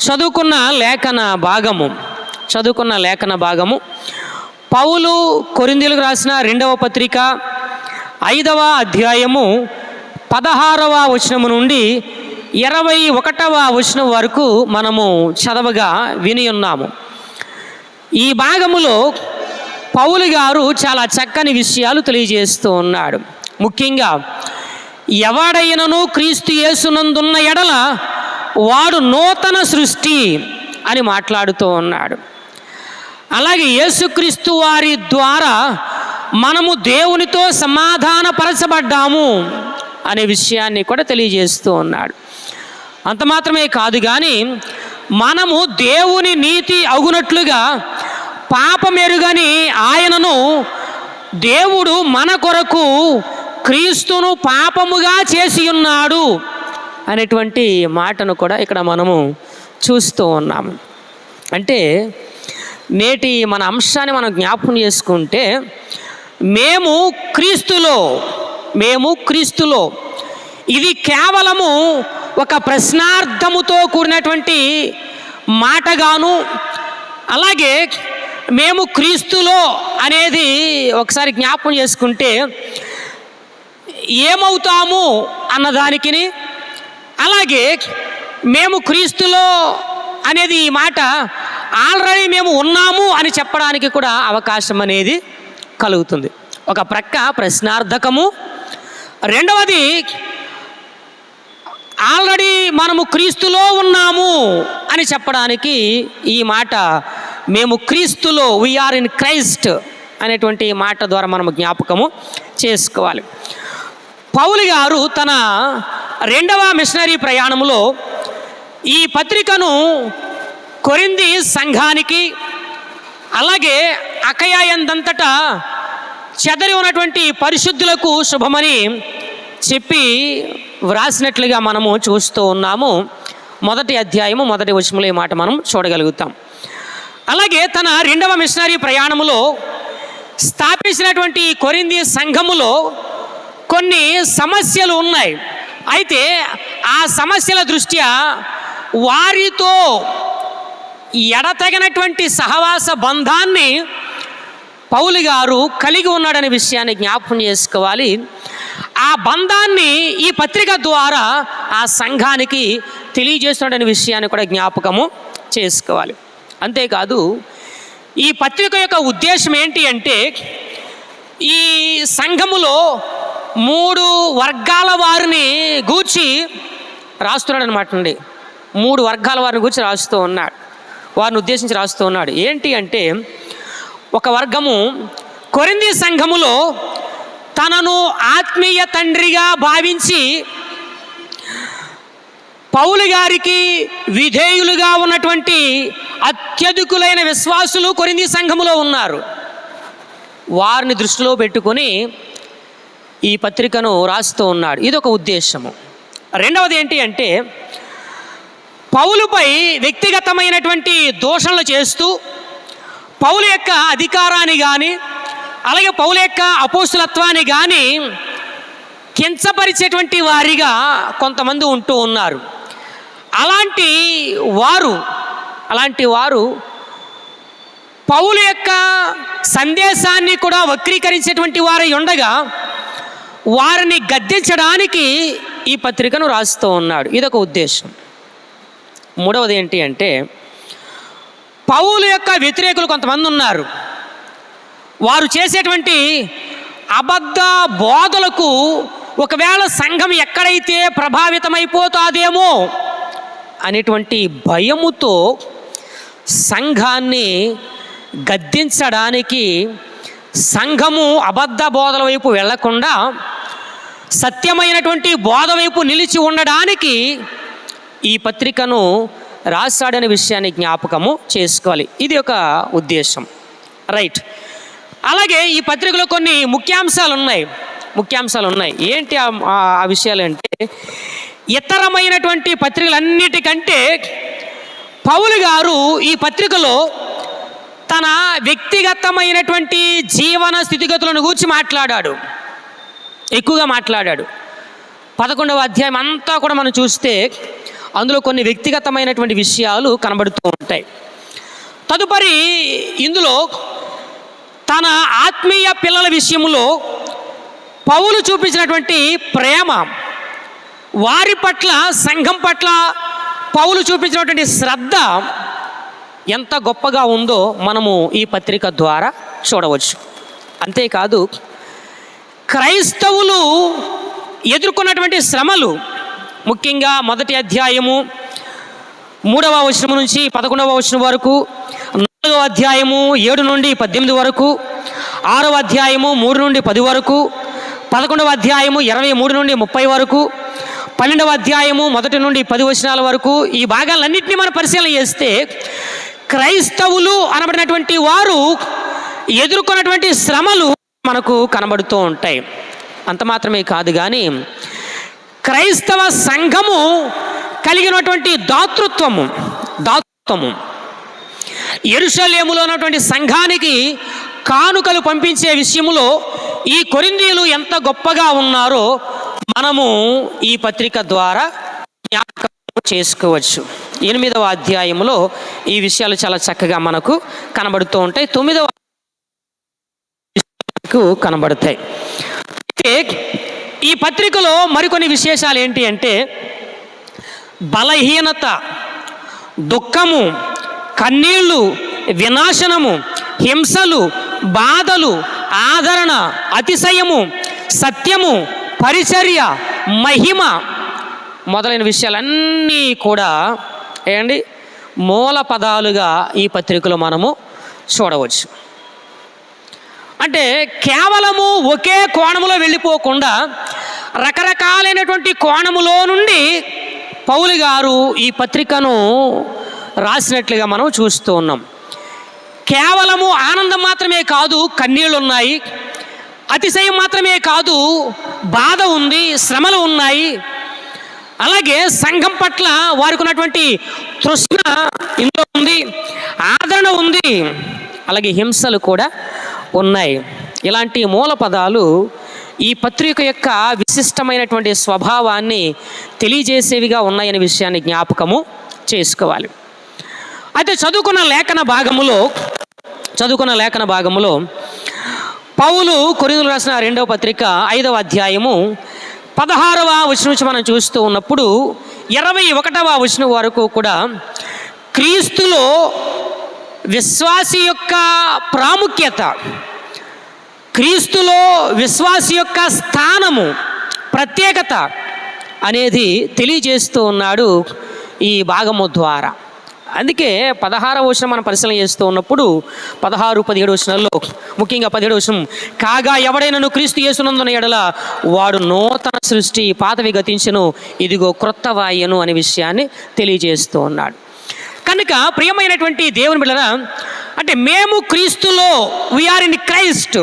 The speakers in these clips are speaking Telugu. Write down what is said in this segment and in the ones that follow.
చదువుకున్న లేఖన భాగము. చదువుకున్న లేఖన భాగము. పౌలు కొరిందీలకు రాసిన రెండవ పత్రిక ఐదవ అధ్యాయము పదహారవ వచనము నుండి ఇరవై ఒకటవ వచనం వరకు మనము చదవగా విని ఉన్నాము. ఈ భాగములో పౌలు గారు చాలా చక్కని విషయాలు తెలియజేస్తూ ఉన్నాడు. ముఖ్యంగా ఎవడైనను క్రీస్తు యేసునందున్న ఎడల వాడు నూతన సృష్టి అని మాట్లాడుతూ ఉన్నాడు. అలాగే యేసుక్రీస్తు వారి ద్వారా మనము దేవునితో సమాధానపరచబడ్డాము అనే విషయాన్ని కూడా తెలియజేస్తూ ఉన్నాడు. అంత మాత్రమే కాదు కానీ మనము దేవుని నీతి అగునట్లుగా పాపమెరుగని ఆయనను దేవుడు మన కొరకు క్రీస్తును పాపముగా చేసి ఉన్నాడు అనేటువంటి మాటను కూడా ఇక్కడ మనము చూస్తూ ఉన్నాము అంటే నేటి మన అంశాన్ని మనం జ్ఞాపకం చేసుకుంటే మేము క్రీస్తులో మేము క్రీస్తులో ఇది కేవలము ఒక ప్రశ్నార్థముతో కూడినటువంటి మాటగాను అలాగే మేము క్రీస్తులో అనేది ఒకసారి జ్ఞాపకం చేసుకుంటే ఏమవుతాము అన్నదానికి అలాగే మేము క్రీస్తులో అనేది ఈ మాట ఆల్రెడీ మేము ఉన్నాము అని చెప్పడానికి కూడా అవకాశం అనేది కలుగుతుంది. ఒక ప్రక్క ప్రశ్నార్థకము. రెండవది ఆల్రెడీ మనము క్రీస్తులో ఉన్నాము అని చెప్పడానికి ఈ మాట మేము క్రీస్తులో వీఆర్ ఇన్ క్రైస్ట్ అనేటువంటి మాట ద్వారా మనము జ్ఞాపకము చేసుకోవాలి. పౌలు గారు తన రెండవ మిషనరీ ప్రయాణంలో ఈ పత్రికను కొరింది సంఘానికి అలాగే అకయాయందంతటా చెదరి ఉన్నటువంటి పరిశుద్ధులకు శుభమని చెప్పి వ్రాసినట్లుగా మనము చూస్తూ ఉన్నాము. మొదటి అధ్యాయము మొదటి వచనంలో ఈ మాట మనం చూడగలుగుతాం. అలాగే తన రెండవ మిషనరీ ప్రయాణములో స్థాపించినటువంటి కొరింది సంఘములో కొన్ని సమస్యలు ఉన్నాయి. అయితే ఆ సమస్యల దృష్ట్యా వారితో ఎడతగినటువంటి సహవాస బంధాన్ని పౌలు గారు కలిగి ఉన్నాడనే విషయాన్ని జ్ఞాపకం చేసుకోవాలి. ఆ బంధాన్ని ఈ పత్రిక ద్వారా ఆ సంఘానికి తెలియజేస్తున్నాడనే విషయాన్ని కూడా జ్ఞాపకము చేసుకోవాలి. అంతేకాదు ఈ పత్రిక యొక్క ఉద్దేశం ఏంటి అంటే ఈ సంఘములో మూడు వర్గాల వారిని గూర్చి రాస్తున్నాడు అనమాట అండి మూడు వర్గాల వారిని గూర్చి రాస్తూ ఉన్నాడు. వారిని ఉద్దేశించి రాస్తూ ఉన్నాడు. ఏంటి అంటే ఒక వర్గము కొరింది సంఘములో తనను ఆత్మీయ తండ్రిగా భావించి పౌలు గారికి విధేయులుగా ఉన్నటువంటి అత్యధికులైన విశ్వాసులు కొరింది సంఘములో ఉన్నారు. వారిని దృష్టిలో పెట్టుకొని ఈ పత్రికను రాస్తూ ఉన్నాడు. ఇది ఒక ఉద్దేశము. రెండవది ఏంటి అంటే పౌలుపై వ్యక్తిగతమైనటువంటి దోషణలు చేస్తూ పౌలు యొక్క అధికారాన్ని కానీ అలాగే పౌలు యొక్క అపోసులత్వాన్ని కానీ కించపరిచేటువంటి వారిగా కొంతమంది ఉంటూ ఉన్నారు. అలాంటి వారు అలాంటి వారు పౌలు యొక్క సందేశాన్ని కూడా వక్రీకరించేటువంటి వారై ఉండగా వారిని గద్దించడానికి ఈ పత్రికను రాస్తూ ఉన్నాడు. ఇదొక ఉద్దేశం. మూడవది ఏంటి అంటే పౌలు యొక్క వ్యతిరేకులు కొంతమంది ఉన్నారు. వారు చేసేటువంటి అబద్ధ బోధలకు ఒకవేళ సంఘం ఎక్కడైతే ప్రభావితమైపోతాదేమో అనేటువంటి భయముతో సంఘాన్ని గద్దించడానికి సంఘము అబద్ధ బోధల వైపు వెళ్ళకుండా సత్యమైనటువంటి బోధ వైపు నిలిచి ఉండడానికి ఈ పత్రికను రాశాడనే విషయాన్ని జ్ఞాపకము చేసుకోవాలి. ఇది ఒక ఉద్దేశం. రైట్ అలాగే ఈ పత్రికలో కొన్ని ముఖ్యాంశాలు ఉన్నాయి ముఖ్యాంశాలు ఉన్నాయి ఏంటి ఆ- విషయాలు అంటే ఇతరమైనటువంటి పత్రికలన్నిటికంటే పౌలు గారు ఈ పత్రికలో తన వ్యక్తిగతమైనటువంటి జీవన స్థితిగతులను గురించి మాట్లాడాడు. ఎక్కువగా మాట్లాడాడు. పదకొండవ అధ్యాయం అంతా కూడా మనం చూస్తే అందులో కొన్ని వ్యక్తిగతమైనటువంటి విషయాలు కనబడుతూ ఉంటాయి. తదుపరి ఇందులో తన ఆత్మీయ పిల్లల విషయంలో పౌలు చూపించినటువంటి ప్రేమ వారి పట్ల సంఘం పట్ల పౌలు చూపించినటువంటి శ్రద్ధ ఎంత గొప్పగా ఉందో మనము ఈ పత్రిక ద్వారా చూడవచ్చు. అంతేకాదు క్రైస్తవులు ఎదుర్కొన్నటువంటి శ్రమలు ముఖ్యంగా మొదటి అధ్యాయము మూడవ వచనం నుంచి పదకొండవ వచనం వరకు నాలుగవ అధ్యాయము ఏడు నుండి పద్దెనిమిది వరకు ఆరవ అధ్యాయము మూడు నుండి పది వరకు పదకొండవ అధ్యాయము ఇరవై మూడు నుండి ముప్పై వరకు పన్నెండవ అధ్యాయము మొదటి నుండి పది వచనాల వరకు ఈ భాగాలన్నింటినీ మనం పరిశీలన చేస్తే క్రైస్తవులు అనబడినటువంటి వారు ఎదుర్కొన్నటువంటి శ్రమలు మనకు కనబడుతూ ఉంటాయి. అంత మాత్రమే కాదు కానీ క్రైస్తవ సంఘము కలిగినటువంటి దాతృత్వము దాతృత్వము. ఎరుషలేములో ఉన్నటువంటి సంఘానికి కానుకలు పంపించే విషయంలో ఈ కొరిందీలు ఎంత గొప్పగా ఉన్నారో మనము ఈ పత్రిక ద్వారా జ్ఞాపకం చేసుకోవచ్చు. ఎనిమిదవ అధ్యాయంలో ఈ విషయాలు చాలా చక్కగా మనకు కనబడుతూ ఉంటాయి. తొమ్మిదవ కనబడతాయి. అయితే ఈ పత్రికలో మరికొన్ని విశేషాలు ఏంటి అంటే బలహీనత దుఃఖము కన్నీళ్ళు వినాశనము హింసలు బాధలు ఆదరణ అతిశయము సత్యము పరిచర్య మహిమ మొదలైన విషయాలన్నీ కూడా ఏండి మూల పదాలుగా ఈ పత్రికలో మనము చూడవచ్చు. అంటే కేవలము ఒకే కోణములో వెళ్ళిపోకుండా రకరకాలైనటువంటి కోణములో నుండి పౌలు గారు ఈ పత్రికను రాసినట్లుగా మనం చూస్తూ ఉన్నాం. కేవలము ఆనందం మాత్రమే కాదు కన్నీళ్ళు ఉన్నాయి. అతిశయం మాత్రమే కాదు బాధ ఉంది శ్రమలు ఉన్నాయి. అలాగే సంఘం పట్ల వారికి ఉన్నటువంటి తృష్ణ ఇందులో ఉంది ఆదరణ ఉంది అలాగే హింసలు కూడా ఉన్నాయి. ఇలాంటి మూల పదాలు ఈ పత్రిక యొక్క విశిష్టమైనటువంటి స్వభావాన్ని తెలియజేసేవిగా ఉన్నాయనే విషయాన్ని జ్ఞాపకము చేసుకోవాలి. అయితే చదువుకున్న లేఖన భాగములో చదువుకున్న లేఖన భాగములో పౌలు కొరిందులు రాసిన రెండవ పత్రిక ఐదవ అధ్యాయము పదహారవ వచనం నుంచి మనం చూస్తూ ఉన్నప్పుడు ఇరవై ఒకటవ వచనం వరకు కూడా క్రీస్తులో విశ్వాసి యొక్క ప్రాముఖ్యత క్రీస్తులో విశ్వాసి యొక్క స్థానము ప్రత్యేకత అనేది తెలియజేస్తూ ఉన్నాడు ఈ భాగము ద్వారా. అందుకే పదహారవ వచనం మనం పరిశీలన చేస్తూ ఉన్నప్పుడు పదహారు పదిహేడు వచనాల్లో ముఖ్యంగా పదిహేడు వచనం కాగా ఎవడైనను క్రీస్తు చేస్తున్నందున ఎడల వాడు నూతన సృష్టి పాతవి గతించను ఇదిగో క్రొత్త వాయను అనే విషయాన్ని తెలియజేస్తూ ఉన్నాడు. కనుక ప్రియమైనటువంటి దేవుని బిళ్ళరా అంటే మేము క్రీస్తులో వీఆర్ ఇన్ క్రైస్ట్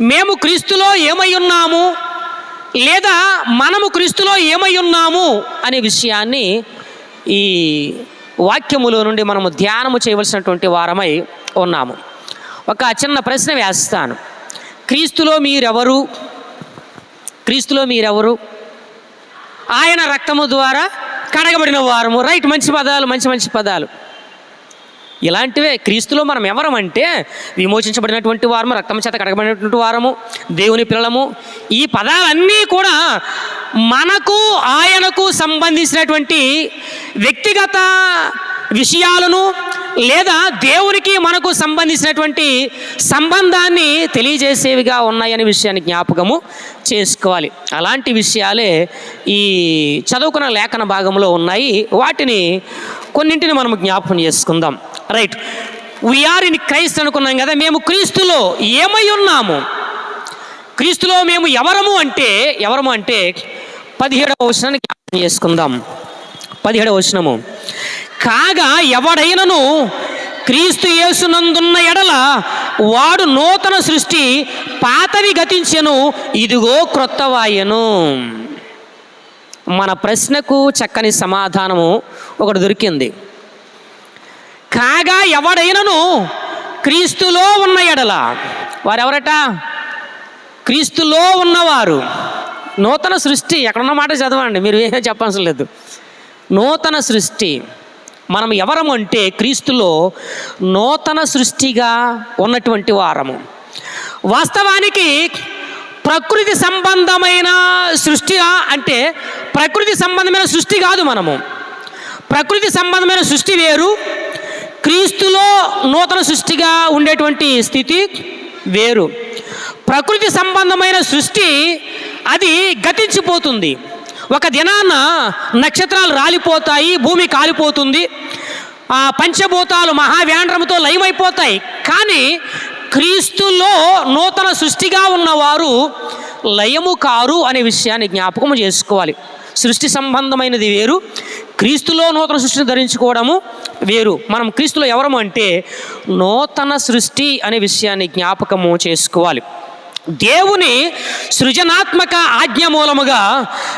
మేము క్రీస్తులో ఏమై ఉన్నాము? లేదా మనము క్రీస్తులో ఏమై ఉన్నాము? అనే విషయాన్ని ఈ వాక్యములో నుండి మనము ధ్యానము చేయవలసినటువంటి వారమై ఉన్నాము. ఒక చిన్న ప్రశ్న వేస్తాను. క్రీస్తులో మీరెవరు? క్రీస్తులో మీరెవరు? ఆయన రక్తము ద్వారా కడగబడిన వారము. రైట్ మంచి పదాలు మంచి మంచి పదాలు. ఇలాంటివే క్రీస్తులో మనం ఎవరం అంటే విమోచించబడినటువంటి వారము రక్తం చేత కడగబడినటువంటి వారము దేవుని పిల్లలము. ఈ పదాలన్నీ కూడా మనకు ఆయనకు సంబంధించినటువంటి వ్యక్తిగత విషయాలను లేదా దేవునికి మనకు సంబంధించినటువంటి సంబంధాన్ని తెలియజేసేవిగా ఉన్నాయనే విషయాన్ని జ్ఞాపకము చేసుకోవాలి. అలాంటి విషయాలే ఈ చదువుకున్న లేఖన భాగంలో ఉన్నాయి. వాటిని కొన్నింటిని మనం జ్ఞాపకం చేసుకుందాం. రైట్ వీఆర్ ఇన్ క్రైస్ట్ అనుకున్నాం కదా మేము క్రీస్తులో ఏమై ఉన్నాము? క్రీస్తులో మేము ఎవరము అంటే ఎవరము అంటే పదిహేడవ వచనాన్ని జ్ఞాపకం చేసుకుందాం. పదిహేడవ వచనము. కాగా ఎవడైనను క్రీస్తు యేసునందున్న ఎడల వాడు నూతన సృష్టి పాతవి గతించెను ఇదిగో క్రొత్తవాయను మన ప్రశ్నకు చక్కని సమాధానము ఒకటి దొరికింది. కాగా ఎవడైనను క్రీస్తులో ఉన్న ఎడల. వారెవరట? క్రీస్తులో ఉన్నవారు. నూతన సృష్టి. ఎక్కడున్న మాట చదవండి మీరు ఏమీ చెప్పాల్సిన లేదు. నూతన సృష్టి. మనం ఎవరము అంటే క్రీస్తులో నూతన సృష్టిగా ఉన్నటువంటి వారము. వాస్తవానికి ప్రకృతి సంబంధమైన సృష్టి అంటే ప్రకృతి సంబంధమైన సృష్టి కాదు మనము. ప్రకృతి సంబంధమైన సృష్టి వేరు క్రీస్తులో నూతన సృష్టిగా ఉండేటువంటి స్థితి వేరు. ప్రకృతి సంబంధమైన సృష్టి అది గతించిపోతుంది. ఒక దినాన నక్షత్రాలు రాలిపోతాయి భూమి కాలిపోతుంది. ఆ పంచభూతాలు మహావ్యాండ్రముతో లయమైపోతాయి. కానీ క్రీస్తులో నూతన సృష్టిగా ఉన్నవారు లయము కారు అనే విషయాన్ని జ్ఞాపకం చేసుకోవాలి. సృష్టి సంబంధమైనది వేరు. క్రీస్తులో నూతన సృష్టిని ధరించుకోవడము వేరు. మనం క్రీస్తులో ఎవరము అంటే నూతన సృష్టి అనే విషయాన్ని జ్ఞాపకము చేసుకోవాలి. దేవుని సృజనాత్మక ఆజ్ఞ మూలముగా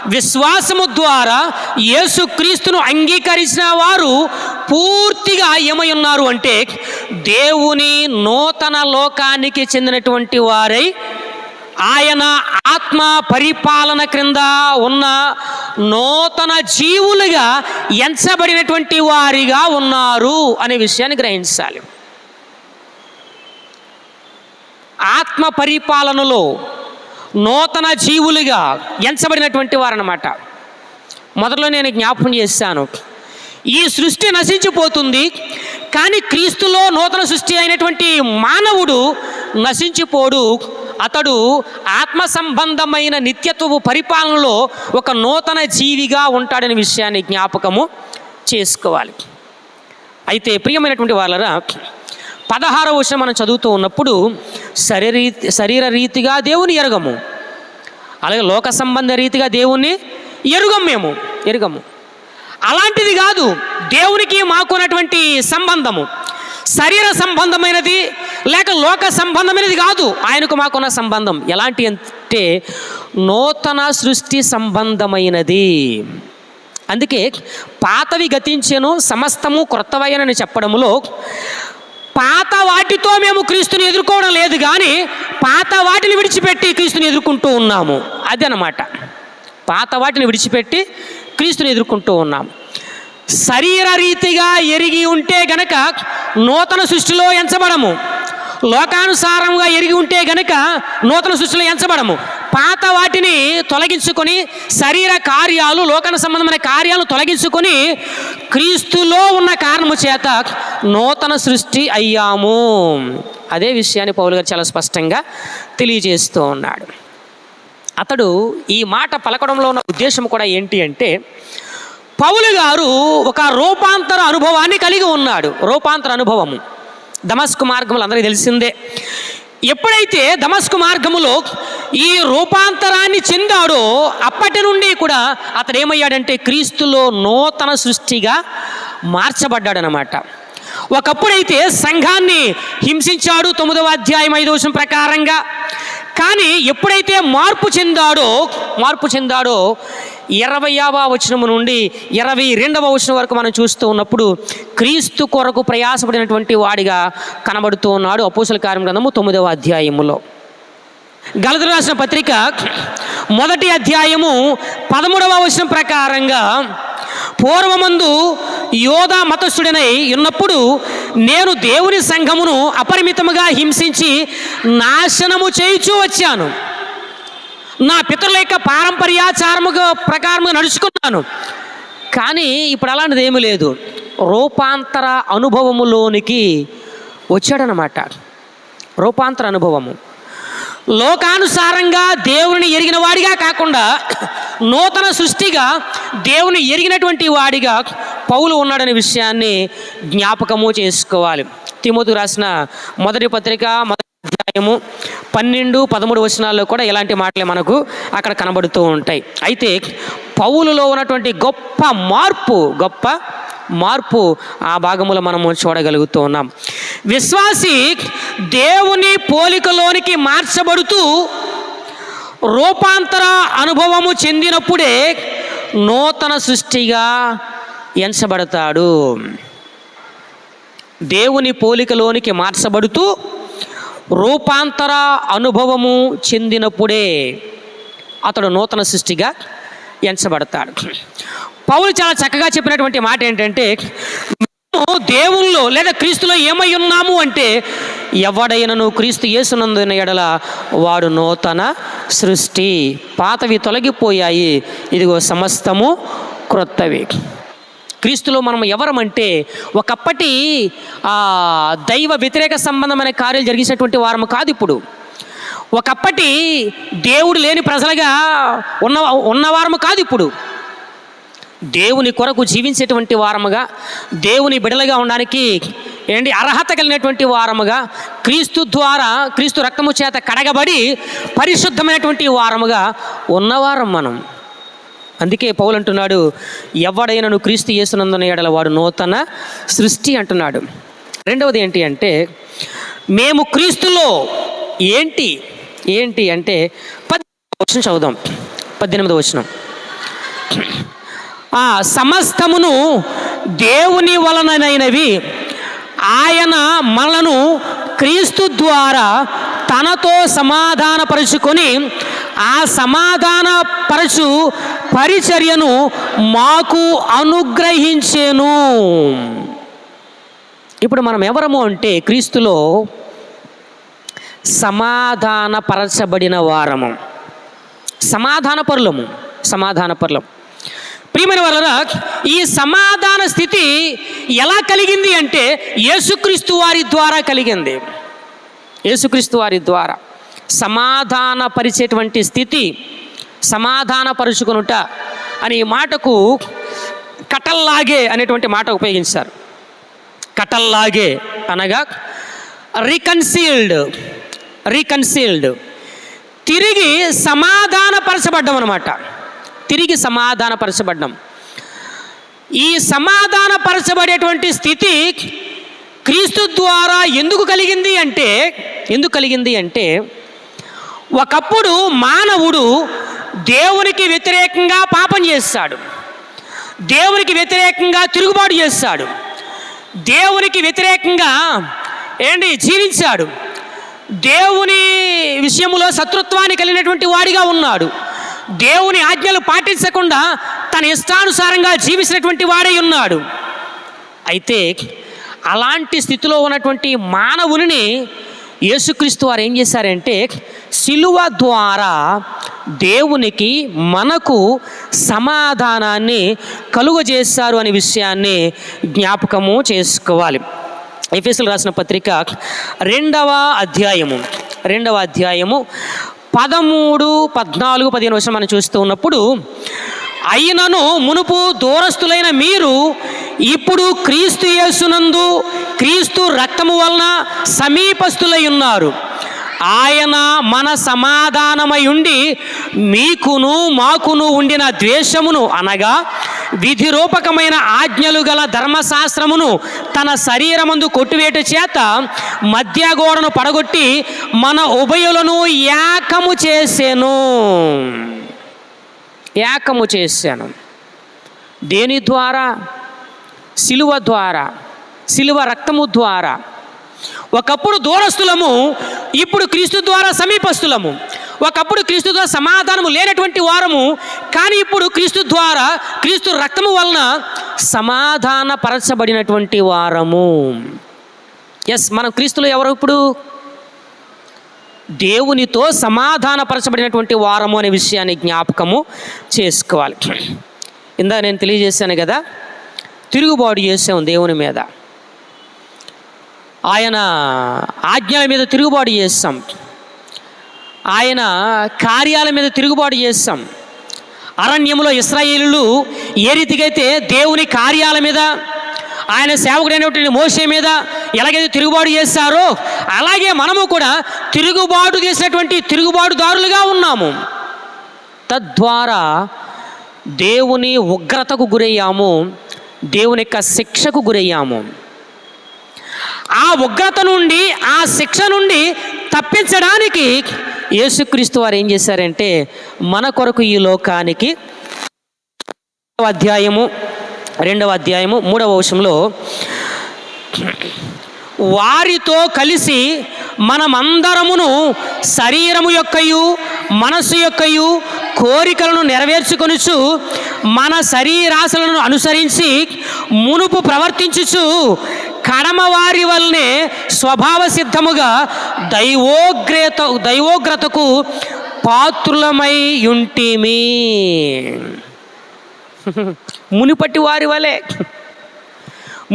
విశ్వాసము ద్వారా యేసుక్రీస్తును అంగీకరించిన వారు పూర్తిగా ఏమై ఉన్నారు అంటే దేవుని నూతన లోకానికి చెందినటువంటి వారై ఆయన ఆత్మ పరిపాలన క్రింద ఉన్న నూతన జీవులుగా ఎంచబడినటువంటి వారిగా ఉన్నారు అనే విషయాన్ని గ్రహించాలి. ఆత్మ పరిపాలనలో నూతన జీవులుగా ఎంచబడినటువంటి వారన్నమాట. మొదట్లో నేను జ్ఞాపకం చేశాను. ఈ సృష్టి నశించిపోతుంది కానీ క్రీస్తులో నూతన సృష్టి అయినటువంటి మానవుడు నశించిపోడు. అతడు ఆత్మ సంబంధమైన నిత్యత్వపు పరిపాలనలో ఒక నూతన జీవిగా ఉంటాడనే విషయాన్ని జ్ఞాపకము చేసుకోవాలి. అయితే ప్రియమైనటువంటి వాళ్ళరా పదహారవ విషయం మనం చదువుతూ ఉన్నప్పుడు శరీరీ శరీర రీతిగా దేవుని ఎరగము. అలాగే లోక సంబంధ రీతిగా దేవుణ్ణి ఎరుగం మేము ఎరుగము. అలాంటిది కాదు దేవునికి మాకున్నటువంటి సంబంధము. శరీర సంబంధమైనది లేక లోక సంబంధమైనది కాదు. ఆయనకు మాకున్న సంబంధం. ఎలాంటి అంటే నూతన సృష్టి సంబంధమైనది. అందుకే పాతవి గతించెను సమస్తము క్రొత్తవయ్యనని చెప్పడంలో పాత వాటితో మేము క్రీస్తుని ఎదుర్కోవడం లేదు కానీ పాత వాటిని విడిచిపెట్టి క్రీస్తుని ఎదుర్కొంటూ ఉన్నాము. అదనమాట పాత వాటిని విడిచిపెట్టి క్రీస్తుని ఎదుర్కొంటూ ఉన్నాము. శరీర రీతిగా ఎరిగి ఉంటే గనక నూతన సృష్టిలో ఎంచబడము. లోకానుసారంగా ఎరిగి ఉంటే గనక నూతన సృష్టిలో ఎంచబడము. పాత వాటిని తొలగించుకొని శరీర కార్యాలు లోకన సంబంధమైన కార్యాలు తొలగించుకొని క్రీస్తులో ఉన్న కారణము చేత నూతన సృష్టి అయ్యాము. అదే విషయాన్ని పౌలు గారు చాలా స్పష్టంగా తెలియజేస్తూ ఉన్నాడు. అతడు ఈ మాట పలకడంలో ఉన్న ఉద్దేశం కూడా ఏంటి అంటే పౌలు గారు ఒక రూపాంతర అనుభవాన్ని కలిగి ఉన్నాడు. రూపాంతర అనుభవము. దమస్కు మార్గములు అందరికీ తెలిసిందే. ఎప్పుడైతే దమస్కు మార్గములో ఈ రూపాంతరాన్ని చెందాడో అప్పటి నుండి కూడా అతడు ఏమయ్యాడంటే క్రీస్తులో నూతన సృష్టిగా మార్చబడ్డాడనమాట ఒకప్పుడైతే సంఘాన్ని హింసించాడు తొమ్మిదవ అధ్యాయం ఐదవ వచనం ప్రకారంగా. కానీ ఎప్పుడైతే మార్పు చెందాడో మార్పు చెందాడో ఇరవయవ వచనము నుండి ఇరవై రెండవ వచనం వరకు మనం చూస్తూ ఉన్నప్పుడు క్రీస్తు కొరకు ప్రయాసపడినటువంటి వాడిగా కనబడుతూ ఉన్నాడు అపోసల కార్యం గ్రంథము తొమ్మిదవ అధ్యాయములో. గలదు రాసిన పత్రిక మొదటి అధ్యాయము పదమూడవ వచనం ప్రకారంగా పూర్వమందు యోధ మతస్థుడినై ఉన్నప్పుడు నేను దేవుని సంఘమును అపరిమితముగా హింసించి నాశనము చేయుచూ వచ్చాను. నా పితరుల యొక్క పారంపర్యాచారముగా ప్రకారము నడుచుకున్నాను. కానీ ఇప్పుడు అలాంటిది ఏమీ లేదు. రూపాంతర అనుభవములోనికి వచ్చాడనమాట రూపాంతర అనుభవము. లోకానుసారంగా దేవుని ఎరిగిన వాడిగా కాకుండా నూతన సృష్టిగా దేవుని ఎరిగినటువంటి వాడిగా పౌలు ఉన్నాడనే విషయాన్ని జ్ఞాపకము చేసుకోవాలి. తిమోతు రాసిన మొదటి పత్రిక మొదటి అధ్యాయము పన్నెండు పదమూడు వచనాల్లో కూడా ఇలాంటి మాటలే మనకు అక్కడ కనబడుతూ ఉంటాయి. అయితే పౌలులో ఉన్నటువంటి గొప్ప మార్పు గొప్ప మార్పు ఆ భాగములో మనము చూడగలుగుతూ ఉన్నాం. విశ్వాసి దేవుని పోలికలోనికి మార్చబడుతూ రూపాంతర అనుభవము చెందినప్పుడే నూతన సృష్టిగా ఎంచబడతాడు. దేవుని పోలికలోనికి మార్చబడుతూ రూపాంతర అనుభవము చెందినప్పుడే అతడు నూతన సృష్టిగా ఎంచబడతాడు. పౌలు చాలా చక్కగా చెప్పినటువంటి మాట ఏంటంటే మేము దేవుల్లో లేదా క్రీస్తులో ఏమై ఉన్నాము అంటే ఎవడైనను క్రీస్తు యేసునందున ఎడల వాడు నూతన సృష్టి. పాతవి తొలగిపోయాయి. ఇదిగో సమస్తము క్రొత్తవి. క్రీస్తులో మనం ఎవరమంటే ఒకప్పటి దైవ వ్యతిరేక సంబంధమైన కార్యాలు జరిగినటువంటి వారము కాదు ఇప్పుడు. ఒకప్పటి దేవుడు లేని ప్రజలుగా ఉన్న ఉన్నవారము కాదు ఇప్పుడు. దేవుని కొరకు జీవించేటువంటి వారముగా దేవుని బిడలుగా ఉండడానికి ఏంటి అర్హత కలిగినటువంటి వారముగా క్రీస్తు ద్వారా క్రీస్తు రక్తము చేత కడగబడి పరిశుద్ధమైనటువంటి వారముగా ఉన్నవారం మనం. అందుకే పౌలు అంటున్నాడు ఎవడైనను క్రీస్తు యేసునందున ఎడల వాడు నూతన సృష్టి అంటున్నాడు. రెండవది ఏంటి అంటే మేము క్రీస్తులో ఏంటి? ఏంటి అంటే పద్దెనిమిది వచనం చదువుదాం. పద్దెనిమిది వచనం. ఆ సమస్తమును దేవుని వలనైనవి ఆయన మనలను క్రీస్తు ద్వారా తనతో సమాధానపరుచుకొని ఆ సమాధానపరచు పరిచర్యను మాకు అనుగ్రహించెను. ఇప్పుడు మనం ఎవరము అంటే క్రీస్తులో సమాధానపరచబడిన వారము. సమాధానపరులము సమాధానపరులం. ప్రియమైన వలన ఈ సమాధాన స్థితి ఎలా కలిగింది అంటే యేసుక్రీస్తు వారి ద్వారా కలిగింది. యేసుక్రీస్తు వారి ద్వారా సమాధాన పరిచేటువంటి స్థితి సమాధాన పరుచుకొనుట అనే ఈ మాటకు కటల్లాగే అనేటువంటి మాట ఉపయోగించారు. కటల్లాగే అనగా రికన్సీల్డ్ రికన్సీల్డ్. తిరిగి సమాధానపరచబడ్డం అనమాట తిరిగి సమాధానపరచబడ్డం. ఈ సమాధానపరచబడేటువంటి స్థితి క్రీస్తు ద్వారా ఎందుకు కలిగింది అంటే ఎందుకు కలిగింది అంటే ఒకప్పుడు మానవుడు దేవునికి వ్యతిరేకంగా పాపం చేస్తాడు. దేవునికి వ్యతిరేకంగా తిరుగుబాటు చేస్తాడు. దేవునికి వ్యతిరేకంగా ఏంటి? జీవించాడు. దేవుని విషయంలో శత్రుత్వాన్ని కలిగినటువంటి వాడిగా ఉన్నాడు. దేవుని ఆజ్ఞలు పాటించకుండా తన ఇష్టానుసారంగా జీవించినటువంటి వాడై ఉన్నాడు. అయితే అలాంటి స్థితిలో ఉన్నటువంటి మానవుని యేసుక్రీస్తు వారు ఏం చేశారంటే శిలువ ద్వారా దేవునికి మనకు సమాధానాన్ని కలుగజేశారు అనే విషయాన్ని జ్ఞాపకము చేసుకోవాలి. ఎఫ్ఎస్ఎల్ రాసిన పత్రిక రెండవ అధ్యాయము. రెండవ అధ్యాయము పదమూడు పద్నాలుగు పదిహేను వర్షం మనం చూస్తూ ఉన్నప్పుడు అయినను మునుపు దూరస్తులైన మీరు ఇప్పుడు క్రీస్తు యేసునందు క్రీస్తు రక్తము వలన సమీపస్తులై ఉన్నారు. ఆయన మన సమాధానమై ఉండి మీకును మాకును ఉండిన ద్వేషమును అనగా విధిరూపకమైన ఆజ్ఞలు గల ధర్మశాస్త్రమును తన శరీరమందు కొట్టువేట చేత మధ్యగోడను పడగొట్టి మన ఉభయులను ఏకము చేశాను ఏకము చేశాను దేని ద్వారా? శిలువ ద్వారా శిలువ రక్తము ద్వారా. ఒకప్పుడు దూరస్తులము ఇప్పుడు క్రీస్తు ద్వారా సమీపస్తులము ఒకప్పుడు క్రీస్తు ద్వారా సమాధానము లేనటువంటి వారము కానీ ఇప్పుడు క్రీస్తు ద్వారా క్రీస్తు రక్తము వలన సమాధానపరచబడినటువంటి వారము. ఎస్ మనం క్రీస్తులు ఎవరు ఇప్పుడు? దేవునితో సమాధానపరచబడినటువంటి వారము అనే విషయాన్ని జ్ఞాపకము చేసుకోవాలి. ఇందా నేను తెలియజేశాను కదా? తిరుగుబాటు చేసాం దేవుని మీద. ఆయన ఆజ్ఞల మీద తిరుగుబాటు చేస్తాం. ఆయన కార్యాల మీద తిరుగుబాటు చేస్తాం. అరణ్యంలో ఇస్రాయేలు ఏ రీతికైతే దేవుని కార్యాల మీద ఆయన సేవకుడైనటువంటి మోసే మీద ఎలాగైతే తిరుగుబాటు చేస్తారో అలాగే మనము కూడా తిరుగుబాటు చేసినటువంటి తిరుగుబాటుదారులుగా ఉన్నాము. తద్వారా దేవుని ఉగ్రతకు గురయ్యాము. దేవుని యొక్క శిక్షకు గురయ్యాము. ఆ ఉగ్రత నుండి ఆ శిక్ష నుండి తప్పించడానికి యేసుక్రీస్తు వారు ఏం చేశారంటే మన కొరకు ఈ లోకానికి అధ్యాయము రెండవ అధ్యాయము మూడవ అంశంలో వారితో కలిసి మనమందరమును శరీరము యొక్కయు మనస్సు యొక్కయు కోరికలను నెరవేర్చుకొనుచు మన శరీరాశలను అనుసరించి మునుపు ప్రవర్తించుచు కడమవారి వల్లనే స్వభావ సిద్ధముగా దైవోగ్రత దైవోగ్రతకు పాత్రులమై ఉంటిమి. మునిపటి వారి వలె.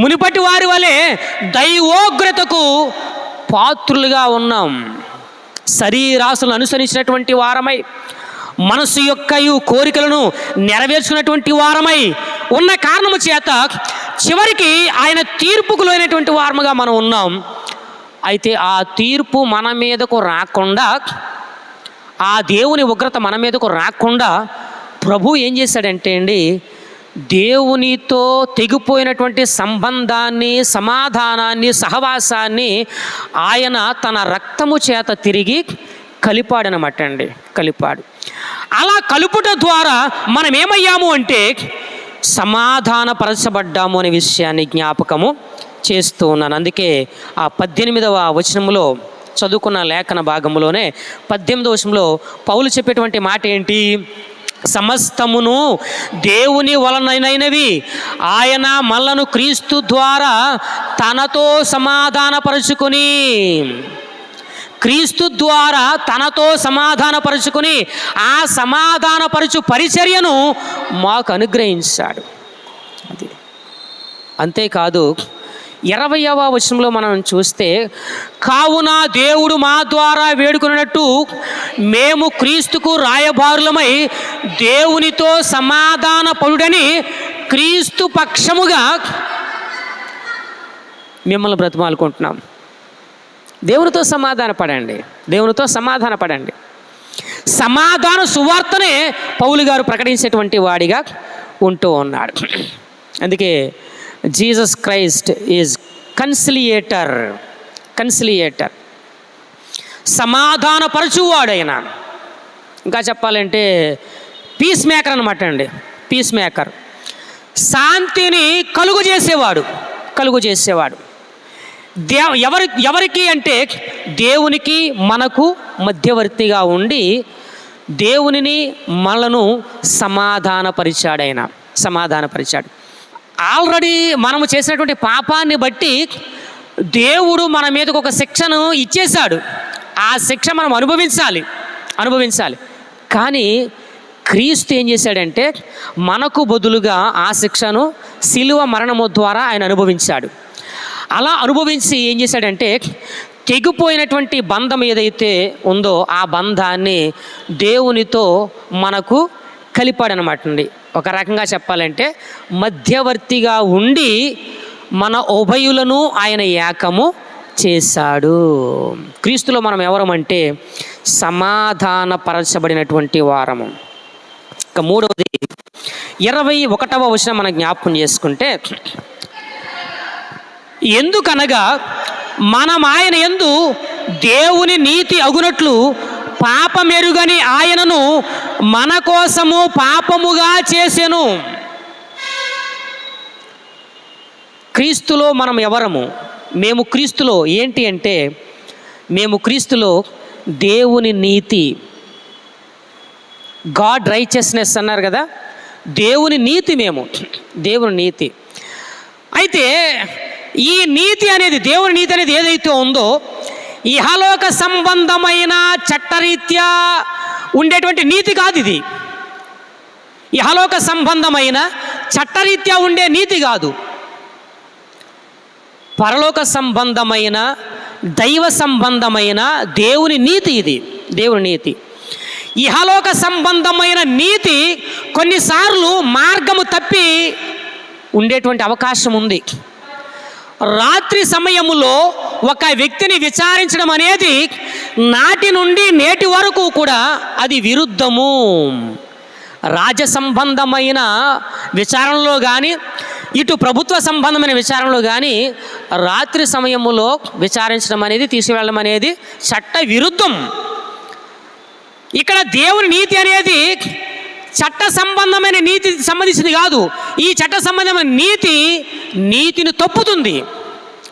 మునిపటి వారి వలె దైవోగ్రతకు పాత్రులుగా ఉన్నాం. శరీరాశులను అనుసరించినటువంటి వారమై మనసు యొక్కయు కోరికలను నెరవేర్చుకున్నటువంటి వారమై ఉన్న కారణము చేత చివరికి ఆయన తీర్పుకు లోనటువంటి వారముగా మనం ఉన్నాం. అయితే ఆ తీర్పు మన మీదకు రాకుండా ఆ దేవుని ఉగ్రత మన మీదకు రాకుండా ప్రభు ఏం చేశాడంటే అండి దేవునితో తెగిపోయినటువంటి సంబంధాన్ని సమాధానాన్ని సహవాసాన్ని ఆయన తన రక్తము చేత తిరిగి కలిపాడనమాట అండి కలిపాడు. అలా కలుపుట ద్వారా మనం ఏమయ్యాము అంటే సమాధానపరచబడ్డాము అనే విషయాన్ని జ్ఞాపకము చేస్తూ ఉన్నాను. అందుకే ఆ పద్దెనిమిదవ వచనములో చదువుకున్న లేఖన భాగంలోనే పద్దెనిమిదవ వచనంలో పౌలు చెప్పేటువంటి మాట ఏంటి సమస్తమును దేవుని వలనైనవి. ఆయన మళ్ళను క్రీస్తు ద్వారా తనతో సమాధానపరుచుకుని క్రీస్తు ద్వారా తనతో సమాధానపరుచుకుని ఆ సమాధానపరచు పరిచర్యను మాకు అనుగ్రహించాడు. అది అంతేకాదు ఇరవయవ వచనంలో మనం చూస్తే కావున దేవుడు మా ద్వారా వేడుకున్నట్టు మేము క్రీస్తుకు రాయబారులమై దేవునితో సమాధాన పడుడని క్రీస్తు పక్షముగా మిమ్మల్ని బ్రతిమాలుకుంటున్నాం. దేవునితో సమాధాన పడండి దేవునితో సమాధాన పడండి సమాధాన సువార్తనే పౌలు గారు ప్రకటించేటువంటి వాడిగా ఉంటూ ఉన్నాడు. అందుకే Jesus Christ is conciliator conciliator సమాధానపరచువాడైన. ఇంకా చెప్పాలంటే పీస్ మేకర్ అనమాట అండి. పీస్ మేకర్ శాంతిని కలుగు చేసేవాడు కలుగు చేసేవాడు. దే ఎవరి ఎవరికి అంటే దేవునికి మనకు మధ్యవర్తిగా ఉండి దేవునిని మనను సమాధానపరిచాడు సమాధానపరిచాడు. ఆల్రెడీ మనము చేసినటువంటి పాపాన్ని బట్టి దేవుడు మన మీదకు ఒక శిక్షను ఇచ్చేశాడు. ఆ శిక్ష మనం అనుభవించాలి అనుభవించాలి. కానీ క్రీస్తు ఏం చేశాడంటే మనకు బదులుగా ఆ శిక్షను శిలువ మరణము ద్వారా ఆయన అనుభవించాడు. అలా అనుభవించి ఏం చేశాడంటే తెగిపోయినటువంటి బంధం ఏదైతే ఉందో ఆ బంధాన్ని దేవునితో మనకు కలిపాడు అనమాట అండి ఒక రకంగా చెప్పాలంటే మధ్యవర్తిగా ఉండి మన ఉభయులను ఆయన ఏకము చేశాడు. క్రీస్తులో మనం ఎవరమంటే సమాధానపరచబడినటువంటి వారము. ఇక మూడవది ఇరవై ఒకటవ వచనం మనం జ్ఞాపకం చేసుకుంటే ఎందుకనగా మనం ఆయన ఎందు దేవుని నీతి అగునట్లు పాపమెరుగని ఆయనను మన కోసము పాపముగా చేసెను. క్రీస్తులో మనం ఎవరము? మేము క్రీస్తులో ఏంటి అంటే మేము క్రీస్తులో దేవుని నీతి గాడ్ రైచియస్నెస్ అన్నారు కదా దేవుని నీతి మేము. దేవుని నీతి. అయితే ఈ నీతి అనేది దేవుని నీతి అనేది ఏదైతే ఉందో ఇహలోక సంబంధమైన చట్టరీత్యా ఉండేటువంటి నీతి కాదు ఇది. ఇహలోక సంబంధమైన చట్టరీత్యా ఉండే నీతి కాదు. పరలోక సంబంధమైన దైవ సంబంధమైన దేవుని నీతి ఇది దేవుని నీతి. ఇహలోక సంబంధమైన నీతి కొన్నిసార్లు మార్గము తప్పి ఉండేటువంటి అవకాశం ఉంది. రాత్రి సమయములో ఒక వ్యక్తిని విచారించడం అనేది నాటి నుండి నేటి వరకు కూడా అది విరుద్ధము. రాజ సంబంధమైన విచారణలో కానీ ఇటు ప్రభుత్వ సంబంధమైన విచారణలో కానీ రాత్రి సమయములో విచారించడం అనేది తీసుకువెళ్ళడం అనేది చట్ట విరుద్ధం. ఇక్కడ దేవుని నీతి అనేది చట్ట సంబంధమైన నీతి సంబంధించింది కాదు. ఈ చట్ట సంబంధమైన నీతి నీతిని తప్పుతుంది.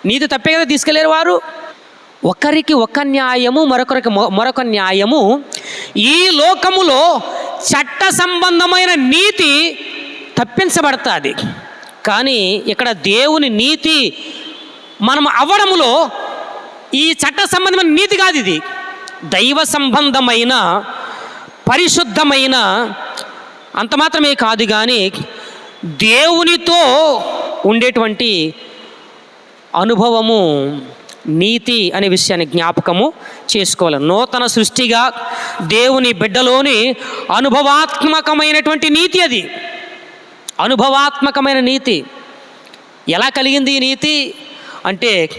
నీతి తప్పే కదా తీసుకెళ్ళేరు వారు? ఒకరికి ఒక న్యాయము మరొకరికి మరొక న్యాయము. ఈ లోకములో చట్ట సంబంధమైన నీతి తప్పించబడుతుంది. కానీ ఇక్కడ దేవుని నీతి మనం అవ్వడములో ఈ చట్ట సంబంధమైన నీతి కాదు ఇది. దైవ సంబంధమైన పరిశుద్ధమైన అంత మాత్రమే కాదు కానీ దేవునితో ఉండేటువంటి అనుభవము నీతి అనే విషయాన్ని జ్ఞాపకము చేసుకోవాలి. నూతన సృష్టిగా దేవుని బిడ్డలోని అనుభవాత్మకమైనటువంటి నీతి అది. అనుభవాత్మకమైన నీతి. ఎలా కలిగింది ఈ నీతి? అంటే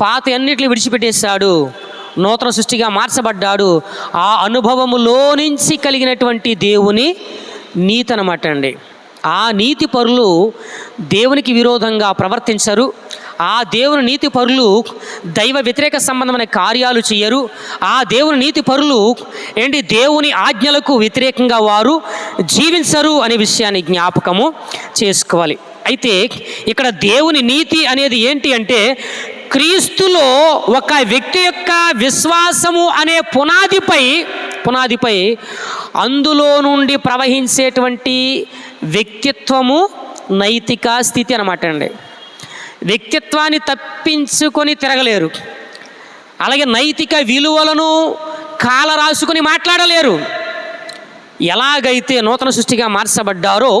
పాత అన్నిటిని విడిచిపెట్టేశాడు నూతన సృష్టిగా మార్చబడ్డాడు. ఆ అనుభవములో నుంచి కలిగినటువంటి దేవుని నీతి అనమాట అండి. ఆ నీతి పరులు దేవునికి విరోధంగా ప్రవర్తించరు. ఆ దేవుని నీతి పరులు దైవ వ్యతిరేక సంబంధమైన కార్యాలు చేయరు. ఆ దేవుని నీతి పరులు ఏంటి? దేవుని ఆజ్ఞలకు వ్యతిరేకంగా వారు జీవించరు అనే విషయాన్ని జ్ఞాపకము చేసుకోవాలి. అయితే ఇక్కడ దేవుని నీతి అనేది ఏంటి అంటే క్రీస్తులో ఒక వ్యక్తి యొక్క విశ్వాసము అనే పునాదిపై పునాదిపై అందులో నుండి ప్రవహించేటువంటి వ్యక్తిత్వము నైతిక స్థితి అనమాట అండి. వ్యక్తిత్వాన్ని తప్పించుకొని తిరగలేరు. అలాగే నైతిక విలువలను కాల రాసుకొని మాట్లాడలేరు. ఎలాగైతే నూతన సృష్టిగా మార్చబడ్డారో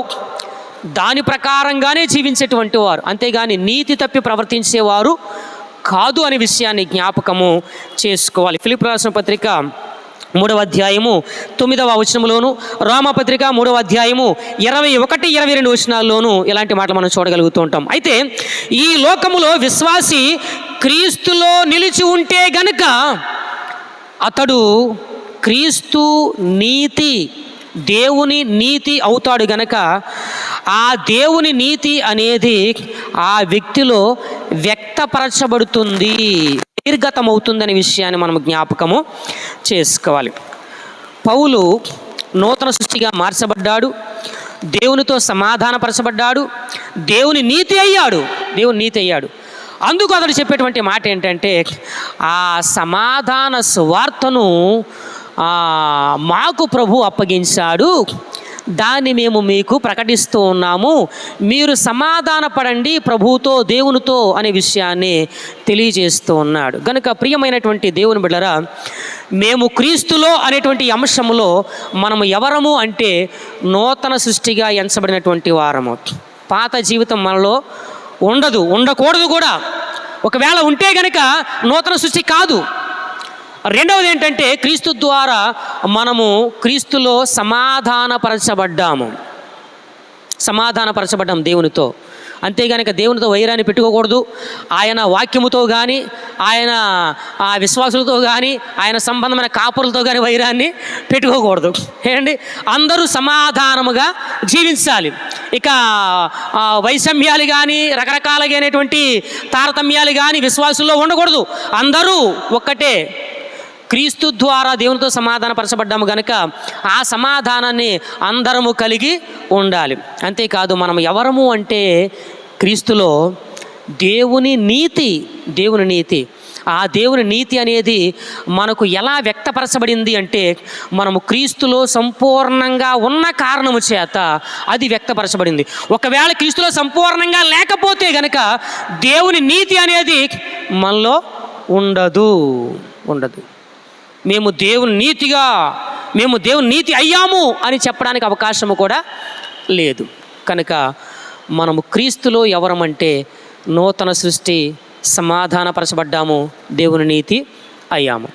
దాని ప్రకారంగానే జీవించేటువంటి వారు. అంతేగాని నీతి తప్పి ప్రవర్తించేవారు కాదు అనే విషయాన్ని జ్ఞాపకము చేసుకోవాలి. ఫిలిప్ రాసిన పత్రిక మూడవ అధ్యాయము తొమ్మిదవ వచనంలోను రామపత్రిక మూడవ అధ్యాయము ఇరవై ఒకటి ఇరవై రెండు వచనాల్లోనూ ఇలాంటి మాటలు మనం చూడగలుగుతూ ఉంటాం. అయితే ఈ లోకములో విశ్వాసి క్రీస్తులో నిలిచి ఉంటే గనుక అతడు క్రీస్తు నీతి దేవుని నీతి అవుతాడు గనక ఆ దేవుని నీతి అనేది ఆ వ్యక్తిలో వ్యక్తపరచబడుతుంది నిర్గతమవుతుందనే విషయాన్ని మనం జ్ఞాపకము చేసుకోవాలి. పౌలు నూతన సృష్టిగా మార్చబడ్డాడు దేవునితో సమాధానపరచబడ్డాడు దేవుని నీతి అయ్యాడు దేవుని నీతి అయ్యాడు. అందుకు అతడు చెప్పేటువంటి మాట ఏంటంటే ఆ సమాధాన స్వార్థను మాకు ప్రభు అప్పగించాడు. దాన్ని మేము మీకు ప్రకటిస్తూ ఉన్నాము. మీరు సమాధానపడండి ప్రభుతో దేవునితో అనే విషయాన్ని తెలియజేస్తూ ఉన్నాడు. కనుక ప్రియమైనటువంటి దేవుని బిడ్డరా మేము క్రీస్తులో అనేటువంటి అంశములో మనము ఎవరము అంటే నూతన సృష్టిగా ఎంచబడినటువంటి వారము. పాత జీవితం మనలో ఉండదు ఉండకూడదు కూడా. ఒకవేళ ఉంటే గనక నూతన సృష్టి కాదు. రెండవది ఏంటంటే క్రీస్తు ద్వారా మనము క్రీస్తులో సమాధానపరచబడ్డాము. సమాధానపరచబడ్డాం దేవునితో. అంతేగానిక దేవునితో వైరాన్ని పెట్టుకోకూడదు. ఆయన వాక్యముతో కానీ ఆయన ఆ విశ్వాసులతో కానీ ఆయన సంబంధమైన కాపులతో కానీ వైరాన్ని పెట్టుకోకూడదు. ఏంటి అందరూ సమాధానముగా జీవించాలి. ఇక వైషమ్యాలు కానీ రకరకాలైనటువంటి తారతమ్యాలు కానీ విశ్వాసుల్లో ఉండకూడదు. అందరూ ఒక్కటే. క్రీస్తు ద్వారా దేవునితో సమాధానపరచబడ్డాము గనుక ఆ సమాధానాన్ని అందరము కలిగి ఉండాలి. అంతేకాదు మనం ఎవరము అంటే క్రీస్తులో దేవుని నీతి దేవుని నీతి. ఆ దేవుని నీతి అనేది మనకు ఎలా వ్యక్తపరచబడింది అంటే మనము క్రీస్తులో సంపూర్ణంగా ఉన్న కారణము చేత అది వ్యక్తపరచబడింది. ఒకవేళ క్రీస్తులో సంపూర్ణంగా లేకపోతే గనక దేవుని నీతి అనేది మనలో ఉండదు ఉండదు. మేము దేవుని నీతిగా మేము దేవుని నీతి అయ్యాము అని చెప్పడానికి అవకాశము కూడా లేదు. కనుక మనము క్రీస్తులో ఎవరమంటే నూతన సృష్టి సమాధానపరచబడ్డాము దేవుని నీతి అయ్యాము.